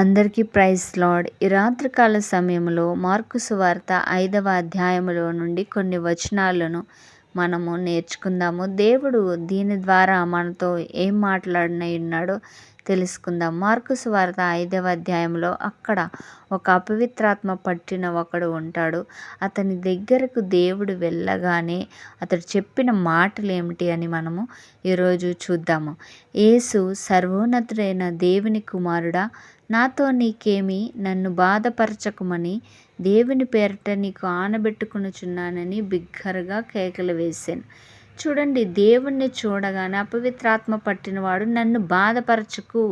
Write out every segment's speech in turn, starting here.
అందరికీ praise lord ఈ రాత్రికాల సమయంలో మార్కు సువార్త ఐదవ అధ్యాయములో నుండి కొన్ని వచనాలను మనము నేర్చుకుందాము. దేవుడు దీని ద్వారా మనతో ఏం మాట్లాడినై ఉన్నాడో తెలుసుకుందాం. మార్కు సువార్త ఐదవ అధ్యాయంలో అక్కడ ఒక అపవిత్రాత్మ పట్టిన ఒకడు ఉంటాడు. అతని దగ్గరకు దేవుడు వెళ్ళగానే అతడు చెప్పిన మాటలు ఏమిటి అని మనము ఈరోజు చూద్దాము. యేసు సర్వోన్నతుడైన దేవుని కుమారుడా నాతో నీకేమి నన్ను బాధపరచకుమని దేవుని పేరట నీకు ఆనబెట్టుకునుచున్నానని బిగ్గరగా కేకలు వేశాను. చూడండి దేవుణ్ణి చూడగానే అపవిత్రాత్మ పట్టినవాడు నన్ను బాధపరచకు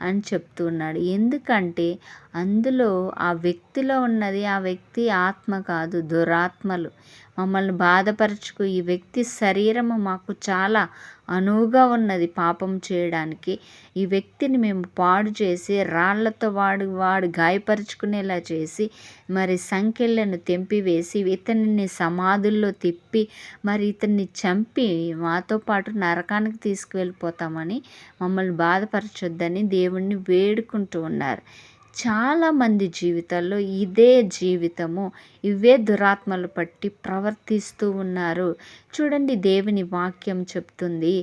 అని చెప్తున్నాడు. ఎందుకంటే అందులో ఆ వ్యక్తిలో ఉన్నది ఆ వ్యక్తి ఆత్మ కాదు దురాత్మలు. మమ్మల్ని బాధపరచుకు ఈ వ్యక్తి శరీరము మాకు చాలా అనువుగా ఉన్నది పాపం చేయడానికి. ఈ వ్యక్తిని మేము పాడు చేసి రాళ్ళతో వాడు వాడు గాయపరుచుకునేలా చేసి మరి సంఖ్యలను తెంపివేసి ఇతనిని సమాధుల్లో తిప్పి మరి ఇతన్ని చంపి మాతో పాటు నరకానికి తీసుకువెళ్ళిపోతామని మమ్మల్ని బాధపరచొద్దని దేవుణ్ణి వేడుకుంటూ ఉన్నారు. చాలామంది జీవితాల్లో ఇదే జీవితము ఇవే దురాత్మలు పట్టి ప్రవర్తిస్తూ ఉన్నారు. చూడండి దేవుని వాక్యం చెప్తుంది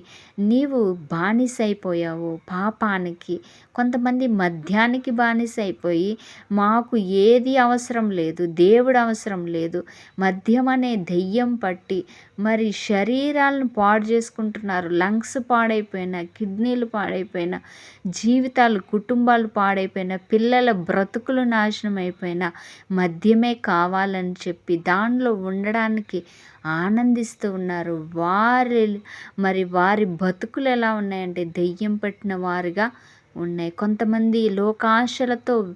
నీవు బానిసైపోయావు పాపానికి కొంతమంది మద్యానికి బానిసైపోయి మాకు ఏది అవసరం లేదు దేవుడు అవసరం లేదు మద్యం అనే దెయ్యం పట్టి మరి శరీరాలను పాడు చేసుకుంటున్నారు లంగ్స్ పాడైపోయిన కిడ్నీలు పాడైపోయిన జీవితాలు కుటుంబాలు పాడైపోయిన పిల్లలు బ్రతుకులు నాశనం అయిపోయిన మద్యమే కావాలని చెప్పి దానిలో ఉండడానికి ఆనందిస్తూ ఉన్నారు. వారి మరి వారి బతుకులు ఎలా ఉన్నాయంటే దెయ్యం పట్టిన వారుగా ఉన్నాయి. కొంతమంది లోకాశలతో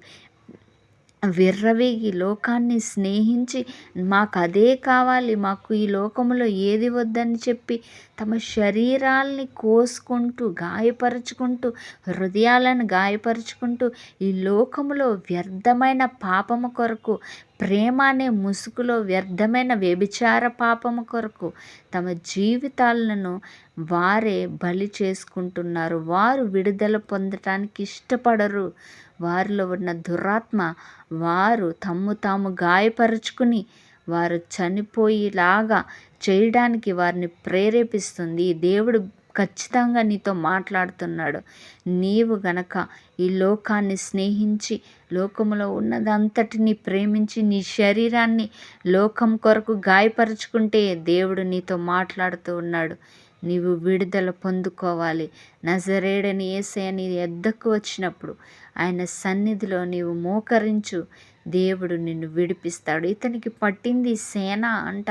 విర్రవీగి లోకాన్ని స్నేహించి మాకు అదే కావాలి మాకు ఈ లోకంలో ఏది వద్దని చెప్పి తమ శరీరాల్ని కోసుకుంటూ గాయపరుచుకుంటూ హృదయాలను గాయపరుచుకుంటూ ఈ లోకములో వ్యర్థమైన పాపము కొరకు ప్రేమ అనే ముసుగులో వ్యర్థమైన వ్యభిచార పాపము కొరకు తమ జీవితాలను వారే బలి చేసుకుంటున్నారు. వారు విడుదల పొందటానికి ఇష్టపడరు. వారిలో ఉన్న దురాత్మ వారు తమ్ము తాము గాయపరుచుకుని వారు చనిపోయేలాగా చేయడానికి వారిని ప్రేరేపిస్తుంది. దేవుడు ఖచ్చితంగా నీతో మాట్లాడుతున్నాడు. నీవు గనక ఈ లోకాన్ని స్నేహించి లోకములో ఉన్నదంతటిని ప్రేమించి నీ శరీరాన్ని లోకం కొరకు గాయపరుచుకుంటే దేవుడు నీతో మాట్లాడుతూ ఉన్నాడు. నీవు విడుదల పొందుకోవాలి. నజరేడని ఏసే నీ ఎద్దకు వచ్చినప్పుడు ఆయన సన్నిధిలో నీవు మోకరించు. దేవుడు నిన్ను విడిపిస్తాడు. ఇతనికి పట్టింది సేన అంట.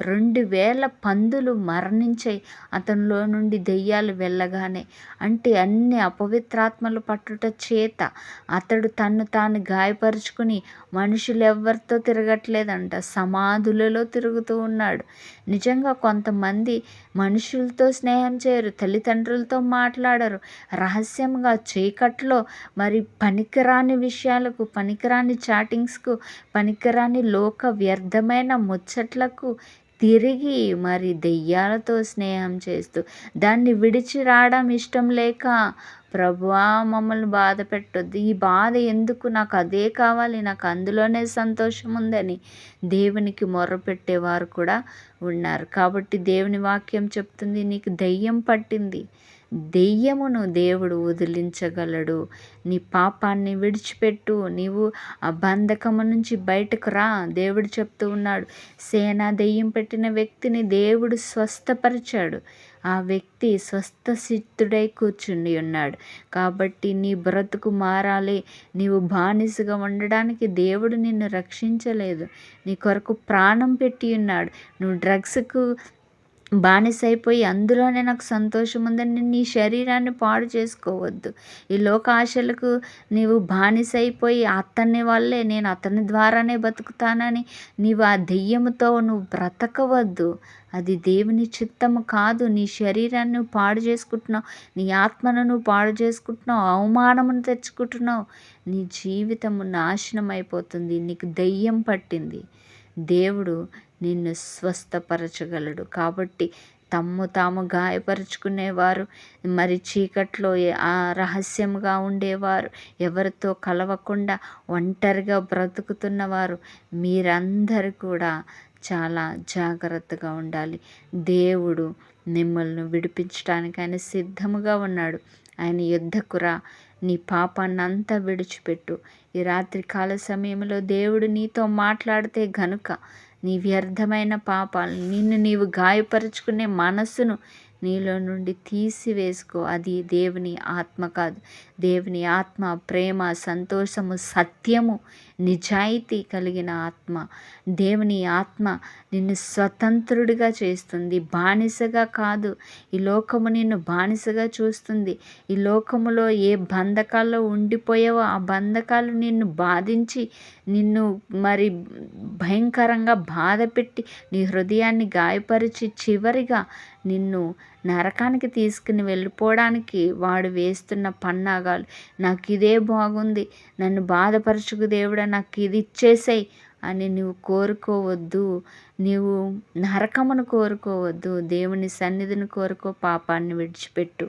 రెండు వేల పందులు మరణించాయి. అతనిలో నుండి దెయ్యాలు వెళ్ళగానే అంటే అన్ని అపవిత్రాత్మలు పట్టుట చేత అతడు తన్ను తాను గాయపరుచుకుని మనుషులు ఎవరితో తిరగట్లేదంట. సమాధులలో తిరుగుతూ ఉన్నాడు. నిజంగా కొంతమంది మనుషులతో స్నేహం చేయరు తల్లిదండ్రులతో మాట్లాడరు. రహస్యంగా చీకట్లో మరి పనికిరాని విషయాలకు పనికిరాని చాటి చాటింగ్స్కు పనికిరాని లోక వ్యర్థమైన ముచ్చట్లకు తిరిగి మరి దెయ్యాలతో స్నేహం చేస్తూ దాన్ని విడిచి రావడం ఇష్టం లేక ప్రభువా మమ్మల్ని బాధ పెట్టొద్దు. ఈ బాధ ఎందుకు? నాకు అదే కావాలి. నాకు అందులోనే సంతోషం ఉందని దేవునికి మొర్రపెట్టేవారు కూడా ఉన్నారు. కాబట్టి దేవుని వాక్యం చెప్తుంది నీకు దెయ్యం పట్టింది. దెయ్యమును దేవుడు వదిలించగలడు. నీ పాపాన్ని విడిచిపెట్టు. నీవు ఆ బంధకము నుంచి బయటకు రా. దేవుడు చెప్తూ ఉన్నాడు. సేనా దెయ్యం పెట్టిన వ్యక్తిని దేవుడు స్వస్థపరిచాడు. ఆ వ్యక్తి స్వస్థసిద్ధుడై కూర్చుండి ఉన్నాడు. కాబట్టి నీ బ్రతుకు మారాలి. నీవు బానిసగా ఉండడానికి దేవుడు నిన్ను రక్షించలేదు. నీ కొరకు ప్రాణం పెట్టి ఉన్నాడు. నువ్వు డ్రగ్స్కు బానిసైపోయి అందులోనే నాకు సంతోషం ఉందని నీ శరీరాన్ని పాడు చేసుకోవద్దు. ఈ లోక ఆశలకు నీవు బానిసైపోయి అతని వల్లే నేను అతని ద్వారానే బతుకుతానని నీవు ఆ దెయ్యముతో నువ్వు బ్రతకవద్దు. అది దేవుని చిత్తము కాదు. నీ శరీరాన్ని పాడు చేసుకుంటున్నావు. నీ ఆత్మను నువ్వు పాడు చేసుకుంటున్నావు. అవమానమును తెచ్చుకుంటున్నావు. నీ జీవితము నాశనం అయిపోతుంది నీకు దెయ్యం పట్టింది. దేవుడు నిన్ను స్వస్థపరచగలడు. కాబట్టి తమ్ము తాము గాయపరుచుకునేవారు మరి చీకట్లో ఆ రహస్యంగా ఉండేవారు. ఎవరితో కలవకుండా ఒంటరిగా బ్రతుకుతున్నవారు. మీరందరూ కూడా చాలా జాగ్రత్తగా ఉండాలి. దేవుడు మిమ్మల్ని విడిపించడానికి ఆయన సిద్ధముగా ఉన్నాడు. ఆయన యుద్ధకురా నీ పాపాన్ని అంతా విడిచిపెట్టు. ఈ రాత్రి కాల సమయంలో దేవుడు నీతో మాట్లాడితే గనుక నీ వ్యర్థమైన పాపాలు నిన్ను నీవు గాయపరుచుకునే మనస్సును నీలో నుండి తీసివేసుకో. అది దేవుని ఆత్మ కాదు. దేవుని ఆత్మ ప్రేమ సంతోషము సత్యము నిజాయితీ కలిగిన ఆత్మ. దేవుని ఆత్మ నిన్ను స్వతంత్రుడిగా చేస్తుంది. బానిసగా కాదు. ఈ లోకము నిన్ను బానిసగా చూస్తుంది. ఈ లోకములో ఏ బంధకాల్లో ఉండిపోయావో ఆ బంధకాలు నిన్ను బాధించి నిన్ను మరి భయంకరంగా బాధ పెట్టి నీ హృదయాన్ని గాయపరిచి చివరిగా నిన్ను నరకానికి తీసుకుని వెళ్ళిపోవడానికి వాడు వేస్తున్న పన్నాగాలు. నాకు ఇదే బాగుంది. నన్ను బాధపరచుకు దేవుడా నాకు ఇది ఇచ్చేసాయి అని నువ్వు కోరుకోవద్దు. నీవు నరకమును కోరుకోవద్దు. దేవుని సన్నిధిని కోరుకో పాపాన్ని విడిచిపెట్టు.